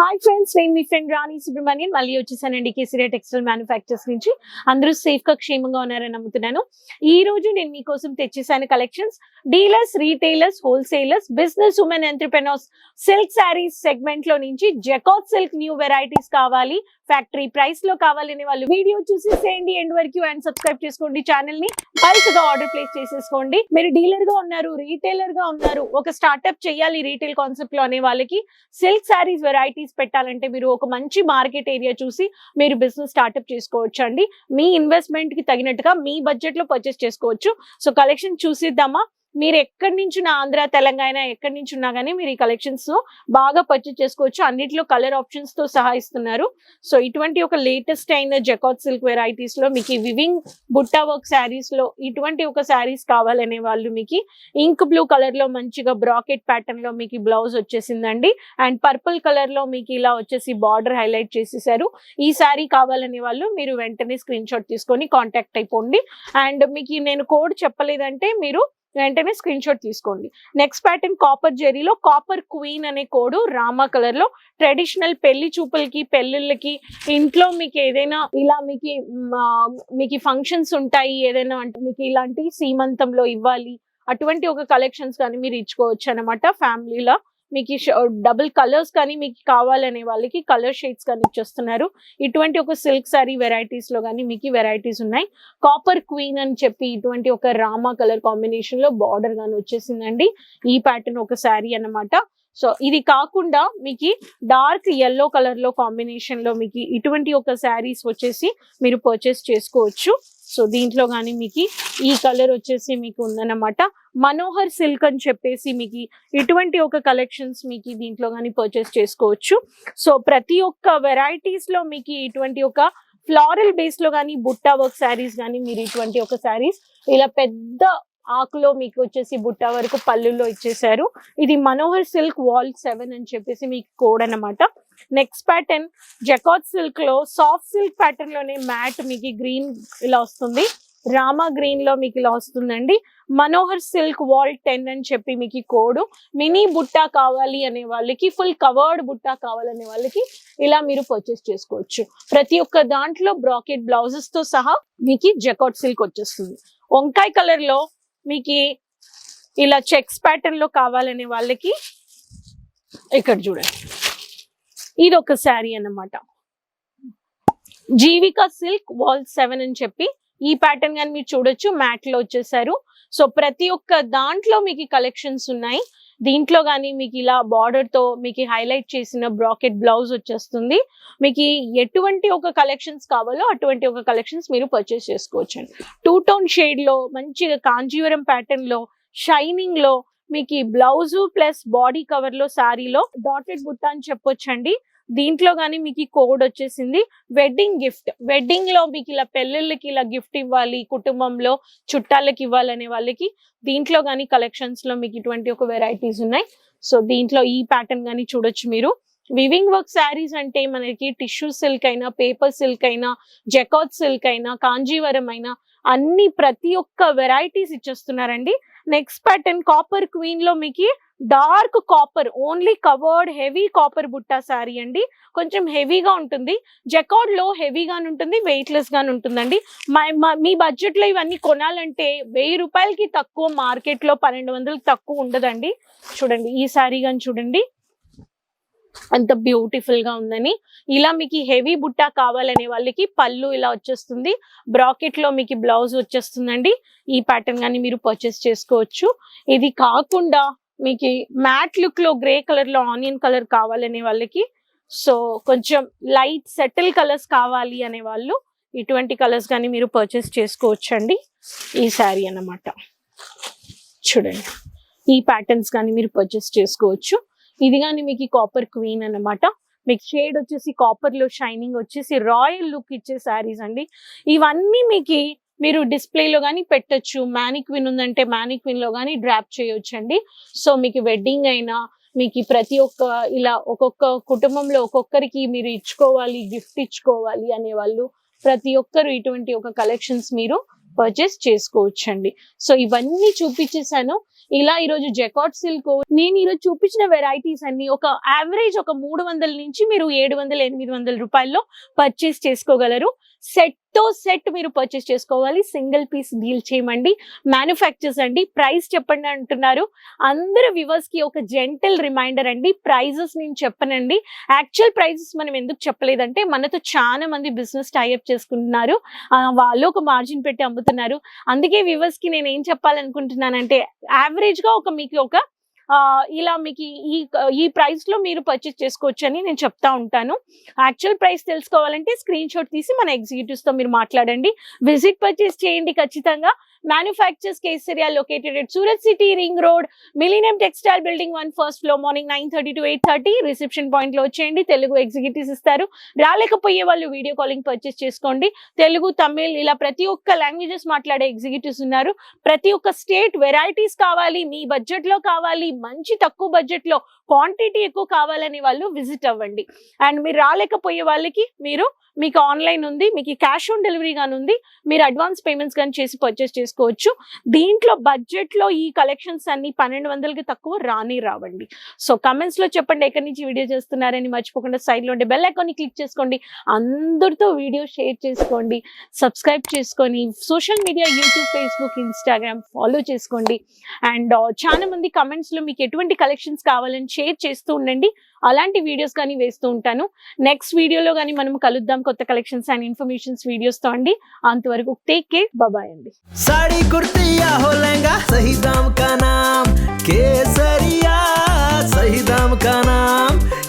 Hi friends నేను మీ friend రాణి సుబ్రహ్మణ్యం. మళ్ళీ వచ్చేసానండి కేసీఆర్ టెక్స్టైల్ మ్యానుఫ్యాక్చర్స్ నుంచి. అందరూ సేఫ్గా క్షేమంగా ఉన్నారని నమ్ముతున్నాను. ఈ రోజు నేను మీకోసం తెచ్చేసాను collections dealers retailers wholesalers business women entrepreneurs silk saris సెగ్మెంట్లో నుంచి జకాట్ సిల్క్ న్యూ వెరైటీస్ కావాలి. ఫ్యాక్టరీ ప్రైస్లో కావాలనే వాళ్ళు వీడియో చూసేసేయండి ఎండ్ వరకు అండ్ సబ్స్క్రైబ్ చేసుకోండి ఛానల్ని బల్క్గా ఆర్డర్ ప్లేస్ చేసేసుకోండి. మీరు డీలర్గా ఉన్నారు రీటైలర్గా ఉన్నారు ఒక స్టార్ట్అప్ చేయాలి రీటైల్ కాన్సెప్ట్లో అనే వాళ్ళకి సిల్క్ శారీస్ వెరైటీస్ పెట్టాలంటే మీరు ఒక మంచి మార్కెట్ ఏరియా చూసి మీరు బిజినెస్ స్టార్ట్అప్ చేసుకోవచ్చు అండి. మీ ఇన్వెస్ట్మెంట్కి తగినట్టుగా మీ బడ్జెట్లో పర్చేస్ చేసుకోవచ్చు. సో కలెక్షన్ చూసిద్దామా? మీరు ఎక్కడి నుంచి నా ఆంధ్ర తెలంగాణ ఎక్కడి నుంచి ఉన్నా కానీ మీరు ఈ కలెక్షన్స్ బాగా పర్చేస్ చేసుకోవచ్చు. అన్నిట్లో కలర్ ఆప్షన్స్తో సహా ఇస్తున్నారు. సో ఇటువంటి ఒక లేటెస్ట్ అయిన జకాట్ సిల్క్ వెరైటీస్లో మీకు వివింగ్ బుట్టా వర్క్ శారీస్లో ఇటువంటి ఒక శారీస్ కావాలనే వాళ్ళు మీకు ఇంక్ బ్లూ కలర్లో మంచిగా బ్రాకెట్ ప్యాటర్న్లో మీకు బ్లౌజ్ వచ్చేసిందండి. అండ్ పర్పుల్ కలర్లో మీకు ఇలా వచ్చేసి బార్డర్ హైలైట్ చేసేసారు. ఈ శారీ కావాలనే వాళ్ళు మీరు వెంటనే స్క్రీన్ షాట్ తీసుకొని కాంటాక్ట్ అయిపోండి. అండ్ మీకు నేను కోడ్ చెప్పలేదంటే మీరు వెంటనే స్క్రీన్ షాట్ తీసుకోండి. నెక్స్ట్ ప్యాటర్న్ కాపర్ జెరీలో కాపర్ క్వీన్ అనే కోడ్ రామా కలర్లో ట్రెడిషనల్ పెళ్ళి చూపులకి పెళ్ళిళ్ళకి ఇంట్లో మీకు ఏదైనా ఇలా మీకు మీకు ఫంక్షన్స్ ఉంటాయి ఏదైనా అంటే మీకు ఇలాంటి సీమంతంలో ఇవ్వాలి. అటువంటి ఒక కలెక్షన్స్ కానీ మీరు ఇచ్చుకోవచ్చు అనమాట ఫ్యామిలీలో మీకు డబుల్ కలర్స్ కానీ మీకు కావాలనే వాళ్ళకి కలర్ షేడ్స్ కానీ ఇచ్చేస్తున్నారు. ఇటువంటి ఒక సిల్క్ శారీ వెరైటీస్లో కానీ మీకు వెరైటీస్ ఉన్నాయి. కాపర్ క్వీన్ అని చెప్పి ఇటువంటి ఒక రామా కలర్ కాంబినేషన్లో బార్డర్ కానీ వచ్చేసిందండి. ఈ ప్యాటర్న్ ఒక శారీ అన్నమాట. సో ఇది కాకుండా మీకు డార్క్ ఎల్లో కలర్లో కాంబినేషన్లో మీకు ఇటువంటి ఒక శారీస్ వచ్చేసి మీరు పర్చేస్ చేసుకోవచ్చు. సో దీంట్లో కానీ మీకు ఈ కలర్ వచ్చేసి మీకు ఉందన్నమాట మనోహర్ సిల్క్ అని చెప్పేసి మీకు ఇటువంటి ఒక కలెక్షన్స్ మీకు దీంట్లో కానీ పర్చేస్ చేసుకోవచ్చు. సో ప్రతి ఒక్క వెరైటీస్లో మీకు ఇటువంటి ఒక ఫ్లారల్ బేస్లో కానీ బుట్టా వర్క్ శారీస్ కానీ మీరు ఇటువంటి ఒక శారీస్ ఇలా పెద్ద ఆకులో మీకు వచ్చేసి బుట్ట వరకు పళ్ళులో ఇచ్చేసారు ఇది మనోహర్ సిల్క్ వాల్ సెవెన్ అని చెప్పేసి మీకు కోడ్ అన్నమాట. నెక్స్ట్ ప్యాటర్న్ జకాట్ సిల్క్లో సాఫ్ట్ సిల్క్ ప్యాటర్న్లోనే మ్యాట్ మీకు గ్రీన్ ఇలా వస్తుంది. రామా గ్రీన్లో మీకు ఇలా వస్తుందండి. మనోహర్ సిల్క్ వాల్ టెన్ అని చెప్పి మీకు కోడ్ మినీ బుట్టా కావాలి అనే వాళ్ళకి ఫుల్ కవర్డ్ బుట్టా కావాలనే వాళ్ళకి ఇలా మీరు పర్చేస్ చేసుకోవచ్చు. ప్రతి ఒక్క దాంట్లో బ్రాకెట్ బ్లౌజెస్తో సహా మీకు జకాట్ సిల్క్ వచ్చేస్తుంది. వంకాయ కలర్లో మీకు ఇలా చెక్స్ ప్యాటర్న్లో కావాలనే వాళ్ళకి ఇక్కడ చూడండి. ఇది ఒక శారీ అన్నమాట. జీవిక సిల్క్ వాల్ సెవెన్ అని చెప్పి ఈ ప్యాటర్న్ కానీ మీరు చూడొచ్చు మ్యాట్లో వచ్చేసారు. సో ప్రతి ఒక్క దాంట్లో మీకు కలెక్షన్స్ ఉన్నాయి. దీంట్లో కానీ మీకు ఇలా బార్డర్తో మీకు హైలైట్ చేసిన బ్రాకెట్ బ్లౌజ్ వచ్చేస్తుంది. మీకు ఎటువంటి ఒక కలెక్షన్స్ కావాలో అటువంటి ఒక కలెక్షన్స్ మీరు పర్చేస్ చేసుకోవచ్చు టూ టోన్ షేడ్లో మంచిగా కాంజీవరం ప్యాటర్న్లో షైనింగ్లో మీకు ఈ బ్లౌజ్ ప్లస్ బాడీ కవర్లో శారీలో డాటెడ్ బుట్ట అని చెప్పొచ్చండి. దీంట్లో కానీ మీకు కోడ్ వచ్చేసింది వెడ్డింగ్ గిఫ్ట్ వెడ్డింగ్లో మీకు ఇలా పెళ్ళిళ్ళకి ఇలా గిఫ్ట్ ఇవ్వాలి కుటుంబంలో చుట్టాలకి ఇవ్వాలనే వాళ్ళకి దీంట్లో కానీ కలెక్షన్స్లో మీకు ఇటువంటి ఒక వెరైటీస్ ఉన్నాయి. సో దీంట్లో ఈ ప్యాటర్న్ కానీ చూడొచ్చు మీరు. వివింగ్ వర్క్ శారీస్ అంటే మనకి టిష్యూ సిల్క్ అయినా పేపర్ సిల్క్ అయినా జకాట్ సిల్క్ అయినా కాంజీవరం అయినా అన్ని ప్రతి ఒక్క వెరైటీస్ ఇచ్చేస్తున్నారండి. నెక్స్ట్ ప్యాటర్న్ కాపర్ క్వీన్లో మీకు dark copper only covered heavy copper Butta sari అండి. కొంచెం హెవీగా ఉంటుంది. జకాడ్లో హెవీగా ఉంటుంది వెయిట్ లెస్ గానే ఉంటుందండి మీ బడ్జెట్లో ఇవన్నీ కొనాలంటే వెయ్యి రూపాయలకి తక్కువ మార్కెట్లో పన్నెండు వందలకి తక్కువ ఉండదండి. చూడండి ఈ శారీ కానీ చూడండి. అంత బ్యూటిఫుల్గా ఉందని. ఇలా మీకు హెవీ బుట్ట కావాలనే వాళ్ళకి పళ్ళు ఇలా వచ్చేస్తుంది. బ్రాకెట్లో మీకు బ్లౌజ్ వచ్చేస్తుందండి. ఈ ప్యాటర్న్ కానీ మీరు పర్చేస్ చేసుకోవచ్చు. ఇది కాకుండా మీకు మ్యాట్ లుక్లో గ్రే కలర్లో ఆనియన్ కలర్ కావాలనే వాళ్ళకి. సో కొంచెం లైట్ సెటిల్ కలర్స్ కావాలి అనే వాళ్ళు ఇటువంటి కలర్స్ కానీ మీరు పర్చేస్ చేసుకోవచ్చు అండి ఈ శారీ అన్నమాట. చూడండి. ఈ ప్యాటర్న్స్ కానీ మీరు పర్చేస్ చేసుకోవచ్చు. ఇది కానీ మీకు కాపర్ క్వీన్ అన్నమాట. మీకు షేడ్ వచ్చేసి కాపర్లో షైనింగ్ వచ్చేసి రాయల్ లుక్ ఇచ్చే శారీస్ అండి. ఇవన్నీ మీకు మీరు డిస్ప్లేలో కానీ పెట్టొచ్చు. మ్యానిక్విన్ ఉందంటే మ్యానిక్విన్లో కానీ డ్రాప్ చేయొచ్చు అండి సో మీకు వెడ్డింగ్ అయినా మీకు ప్రతి ఒక్క ఇలా ఒక్కొక్క కుటుంబంలో ఒక్కొక్కరికి మీరు ఇచ్చుకోవాలి గిఫ్ట్ ఇచ్చుకోవాలి అనే వాళ్ళు ప్రతి ఒక్కరు ఇటువంటి ఒక కలెక్షన్స్ మీరు పర్చేస్ చేసుకోవచ్చండి. సో ఇవన్నీ చూపించేసాను ఇలా ఈ రోజు జెకాట్ సిల్క్ నేను ఈ రోజు చూపించిన వెరైటీస్ అన్ని ఒక యావరేజ్ ఒక మూడు వందల నుంచి మీరు ఏడు వందల ఎనిమిది వందల రూపాయల్లో పర్చేస్ చేసుకోగలరు. సెట్తో సెట్ మీరు పర్చేస్ చేసుకోవాలి. సింగిల్ పీస్ డీల్ చేయమండి. మ్యానుఫ్యాక్చర్స్ అండి ప్రైస్ చెప్పండి అంటున్నారు. అందరు వ్యూవర్స్కి ఒక జెంటల్ రిమైండర్ అండి. ప్రైజెస్ నేను చెప్పనండి. యాక్చువల్ ప్రైజెస్ మనం ఎందుకు చెప్పలేదంటే మనతో చాలా మంది బిజినెస్ టైఅప్ చేసుకుంటున్నారు. వాళ్ళు ఒక మార్జిన్ పెట్టి అమ్ముతున్నారు. అందుకే వ్యూవర్స్కి నేను ఏం చెప్పాలనుకుంటున్నానంటే యావరేజ్గా ఒక మీకు ఒక ఇలా మీకు ఈ ఈ ప్రైస్లో మీరు పర్చేస్ చేసుకోవచ్చు అని నేను చెప్తా ఉంటాను. యాక్చువల్ ప్రైస్ తెలుసుకోవాలంటే స్క్రీన్ షాట్ తీసి మన ఎగ్జిక్యూటివ్స్తో మీరు మాట్లాడండి. విజిట్ పర్చేస్ చేయండి ఖచ్చితంగా. Manufactures Kesariya located Surat city ring road millennium textile building one first floor morning nine thirty to eight thirty reception పాయింట్లో వచ్చేయండి. తెలుగు ఎగ్జిక్యూటివ్స్ ఇస్తారు. రాలేకపోయే వాళ్ళు వీడియో కాలింగ్ పర్చేస్ చేసుకోండి. తెలుగు తమిళ్ ఇలా ప్రతి ఒక్క లాంగ్వేజెస్ మాట్లాడే ఎగ్జిక్యూటివ్స్ ఉన్నారు. ప్రతి ఒక్క స్టేట్ వెరైటీస్ కావాలి మీ బడ్జెట్లో కావాలి మంచి తక్కువ బడ్జెట్లో క్వాంటిటీ ఎక్కువ కావాలని వాళ్ళు విజిట్ అవ్వండి. అండ్ మీరు రాలేకపోయే వాళ్ళకి మీరు మీకు ఆన్లైన్ ఉంది మీకు క్యాష్ ఆన్ డెలివరీ గాని ఉంది మీరు అడ్వాన్స్ పేమెంట్స్ కానీ చేసి పర్చేస్ చేసుకోవచ్చు. దీంట్లో బడ్జెట్లో ఈ కలెక్షన్స్ అన్ని పన్నెండు వందలకి తక్కువ రాని రావండి. సో కమెంట్స్లో చెప్పండి ఎక్కడి నుంచి వీడియో చేస్తున్నారని మర్చిపోకుండా సైడ్లో ఉండే బెల్ ఐకాన్ క్లిక్ చేసుకోండి. అందరితో వీడియో షేర్ చేసుకోండి. సబ్స్క్రైబ్ చేసుకొని social media YouTube Facebook Instagram follow చేసుకోండి. అండ్ uh, చాలా మంది కమెంట్స్లో మీకు ఎటువంటి కలెక్షన్స్ కావాలని షేర్ చేస్తూ ఉండండి. అలాంటి వీడియోస్ కానీ వేస్తూ ఉంటాను. నెక్స్ట్ వీడియోలో కానీ మనం కలుద్దాం. కొత్త కలెక్షన్స్ అండ్ ఇన్ఫర్మేషన్స్ వీడియోస్తో అండి. అంతవరకు టేక్ కేర్ బాబాయ్ అండి. సాడీ కేసరియా సహీ దామ్